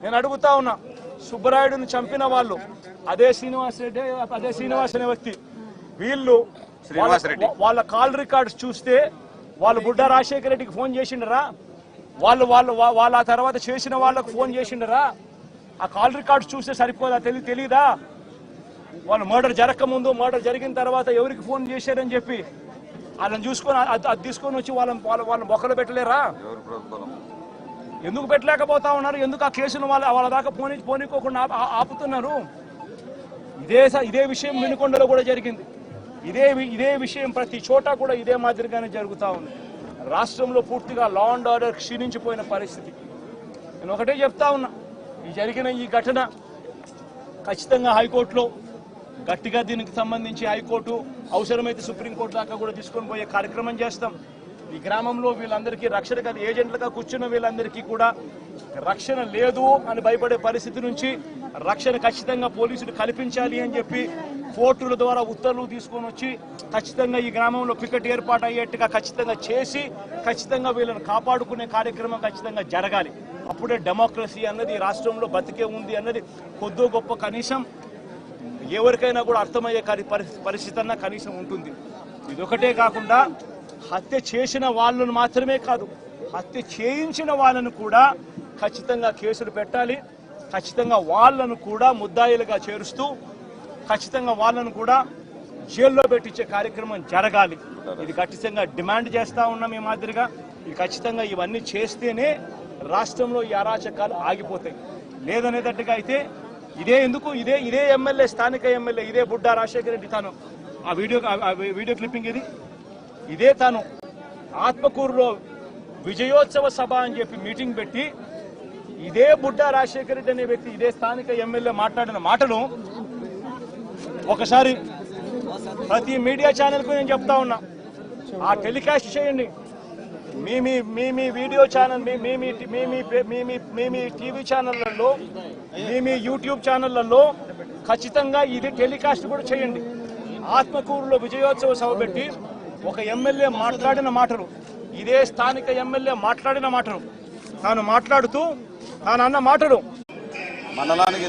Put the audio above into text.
నేను అడుగుతా ఉన్నా సుబ్బరాయుడుని చంపిన వాళ్ళు అదే శ్రీనివాస్ రెడ్డి అదే శ్రీనివాస్ అనే వ్యక్తి వీళ్ళు శ్రీనివాస్ రెడ్డి. వాళ్ళ- కాల్ రికార్డ్స్ చూస్తే వాళ్ళు బుడ్డ రాజశేఖర రెడ్డికి ఫోన్ చేసిండరా? వాళ్ళు వాళ్ళు వాళ్ళ తర్వాత చేసిన వాళ్ళకు ఫోన్ చేసిండరా? ఆ కాల్ రికార్డ్స్ చూస్తే సరిపోదా? తెలి తెలీదా? వాళ్ళు మర్డర్ జరగక ముందు మర్డర్ జరిగిన తర్వాత ఎవరికి ఫోన్ చేశారని చెప్పి వాళ్ళని చూసుకొని అది తీసుకొని వచ్చి వాళ్ళని వాళ్ళ వాళ్ళని బొక్కలు పెట్టలేరా? ఎందుకు పెట్టలేకపోతా ఉన్నారు? ఎందుకు ఆ కేసును వాళ్ళ వాళ్ళ దాకా పోనీ పోనీకోకుండా ఆపుతున్నారు? ఇదే స- ఇదే విషయం వినుకొండలో కూడా జరిగింది. ఇదే వి- ఇదే విషయం ప్రతి చోట కూడా ఇదే మాదిరిగానే జరుగుతూ ఉంది. రాష్ట్రంలో పూర్తిగా లా అండ్ ఆర్డర్ క్షీణించిపోయిన పరిస్థితి. నేను ఒకటే చెప్తా ఉన్నా. ఈ జరిగిన ఈ ఘటన ఖచ్చితంగా హైకోర్టులో గట్టిగా దీనికి సంబంధించి హైకోర్టు అవసరమైతే సుప్రీంకోర్టు దాకా కూడా తీసుకొని పోయే కార్యక్రమం చేస్తాం. ఈ గ్రామంలో వీళ్ళందరికీ రక్షణ కాదు ఏజెంట్లుగా కూర్చున్న వీళ్ళందరికీ కూడా రక్షణ లేదు అని భయపడే పరిస్థితి నుంచి రక్షణ ఖచ్చితంగా పోలీసులు కల్పించాలి అని చెప్పి కోర్టుల ద్వారా ఉత్తర్వులు తీసుకొని వచ్చి ఖచ్చితంగా ఈ గ్రామంలో పికెట్ ఏర్పాటు అయ్యేట్టుగా ఖచ్చితంగా చేసి ఖచ్చితంగా వీళ్ళని కాపాడుకునే కార్యక్రమం ఖచ్చితంగా జరగాలి. అప్పుడే డెమోక్రసీ అన్నది ఈ రాష్ట్రంలో బతికే ఉంది అన్నది కొద్దో గొప్ప కనీసం ఎవరికైనా కూడా అర్థమయ్యే పరిస్థితి పరిస్థితి అన్న కనీసం ఉంటుంది. ఇదొకటే కాకుండా హత్య చేసిన వాళ్ళను మాత్రమే కాదు హత్య చేయించిన వాళ్ళను కూడా ఖచ్చితంగా కేసులు పెట్టాలి. ఖచ్చితంగా వాళ్ళను కూడా ముద్దాయిలుగా చేరుస్తూ ఖచ్చితంగా వాళ్ళను కూడా జైల్లో పెట్టించే కార్యక్రమం జరగాలి. ఇది ఖచ్చితంగా డిమాండ్ చేస్తూ ఉన్నాం ఈ మాదిరిగా. ఇది ఖచ్చితంగా ఇవన్నీ చేస్తేనే రాష్ట్రంలో ఈ అరాచకాలు ఆగిపోతాయి. లేదనేటట్టుగా అయితే ఇదే ఎందుకు? ఇదే ఇదే ఎమ్మెల్యే స్థానిక ఎమ్మెల్యే ఇదే బుడ్డా రాజశేఖర రెడ్డి తాను. ఆ వీడియో వీడియో క్లిప్పింగ్ ఇది. ఇదే తను ఆత్మకూరులో విజయోత్సవ సభ అని చెప్పి మీటింగ్ పెట్టి ఇదే బుడ్డ రాజశేఖర రెడ్డి అనే వ్యక్తి ఇదే స్థానిక ఎమ్మెల్యే మాట్లాడిన మాటను ఒకసారి ప్రతి మీడియా ఛానల్కు నేను చెప్తా ఉన్నా. ఆ టెలికాస్ట్ చేయండి. మీ మీ మీ మీ వీడియో ఛానల్ మీ మీ మీ మీ మీ మీ మీ టీవీ ఛానళ్ళలో మీ మీ యూట్యూబ్ ఛానళ్ళలో ఖచ్చితంగా ఇది టెలికాస్ట్ కూడా చేయండి. ఆత్మకూరులో విజయోత్సవ సభ పెట్టి ఒక ఎమ్మెల్యే మాట్లాడిన మాటలు ఇదే స్థానిక ఎమ్మెల్యే మాట్లాడిన మాటలు. తాను మాట్లాడుతూ తాను అన్న మాటలు. మండలానికి